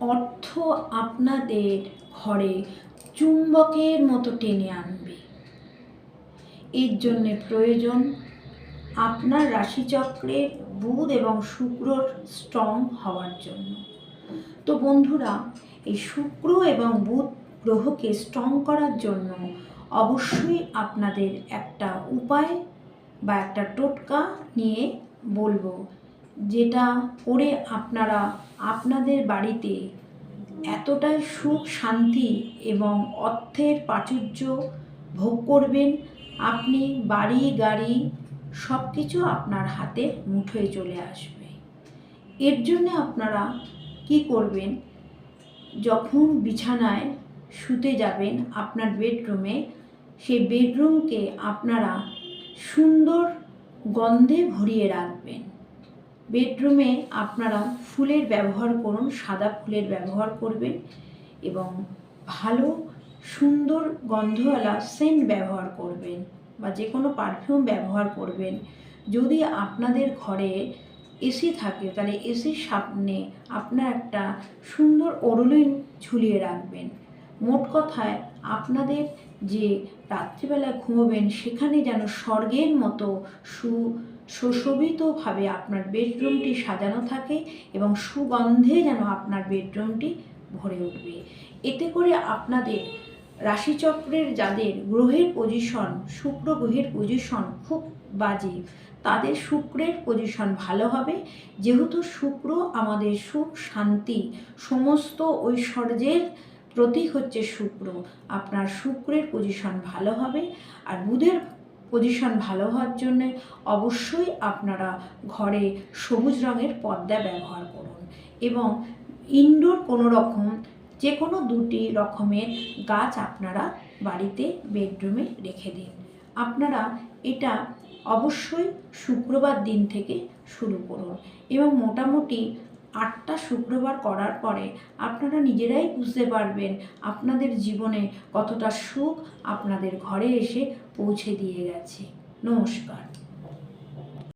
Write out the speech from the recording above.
অর্থ আপনাদের ঘরে চুম্বকের মতো টেনে আনবে। এর জন্যে প্রয়োজন আপনার রাশিচক্রের বুধ এবং শুক্রর স্ট্রং হওয়ার জন্য। তো বন্ধুরা, এই শুক্র এবং বুধ গ্রহকে স্ট্রং করার জন্য অবশ্যই আপনাদের একটা উপায় বা একটা টোটকা নিয়ে বলব যেটা করে আপনারা আপনাদের বাড়িতে এতটাই সুখ, শান্তি এবং অর্থের প্রাচুর্য ভোগ করবেন, আপনি বাড়ি, গাড়ি সব কিছু আপনার হাতে মুঠোয় চলে আসবে। এর জন্য আপনারা কি করবেন? যখন বিছানায় শুতে যাবেন আপনার বেডরুমে, সেই বেডরুমকে আপনারা সুন্দর গন্ধে ভরিয়ে রাখবেন। বেডরুমে আপনারা ফুলের ব্যবহার করুন, সাদা ফুলের ব্যবহার করবেন এবং ভালো, সুন্দর গন্ধওয়ালা সেন্ট ব্যবহার করবেন বা যে কোনো পারফিউম ব্যবহার করবেন। যদি আপনাদের ঘরে এসি থাকে, তাহলে এসির সামনে আপনার একটা সুন্দর ওরলিন ঝুলিয়ে রাখবেন। মোট কথায় আপনাদের যে রাত্রিবেলা ঘুমোবেন, সেখানে যেন স্বর্গের মতো সু, সুশোভিতভাবে আপনার বেডরুমটি সাজানো থাকে এবং সুগন্ধে যেন আপনার বেডরুমটি ভরে উঠবে। এতে করে আপনাদের রাশিচক্রের যাদের গ্রহের পজিশন শুক্র গ্রহের পজিশন খুব বাজে, তাদের শুক্রের পজিশন ভালো হবে। যেহেতু শুক্র আমাদের সুখ, শান্তি, সমস্ত ঐশ্বর্যের প্রতীক হচ্ছে শুক্র। আপনার শুক্রের পজিশন ভালো হবে আর বুধের পজিশন ভালো হওয়ার জন্য অবশ্যই আপনারা ঘরে সবুজ রঙের পর্দা ব্যবহার করুন এবং ইনডোর কোনো রকম যে কোনো দুটি রকমের গাছ আপনারা বাড়িতে বেডরুমে রেখে দিন। আপনারা এটা অবশ্যই শুক্রবার দিন থেকে শুরু করুন এবং মোটামুটি আটটা শুক্রবার করার পরে আপনারা নিজেরাই বুঝতে পারবেন আপনাদের জীবনে কতটা সুখ আপনাদের ঘরে এসে পৌঁছে দিয়ে গেছে। নমস্কার।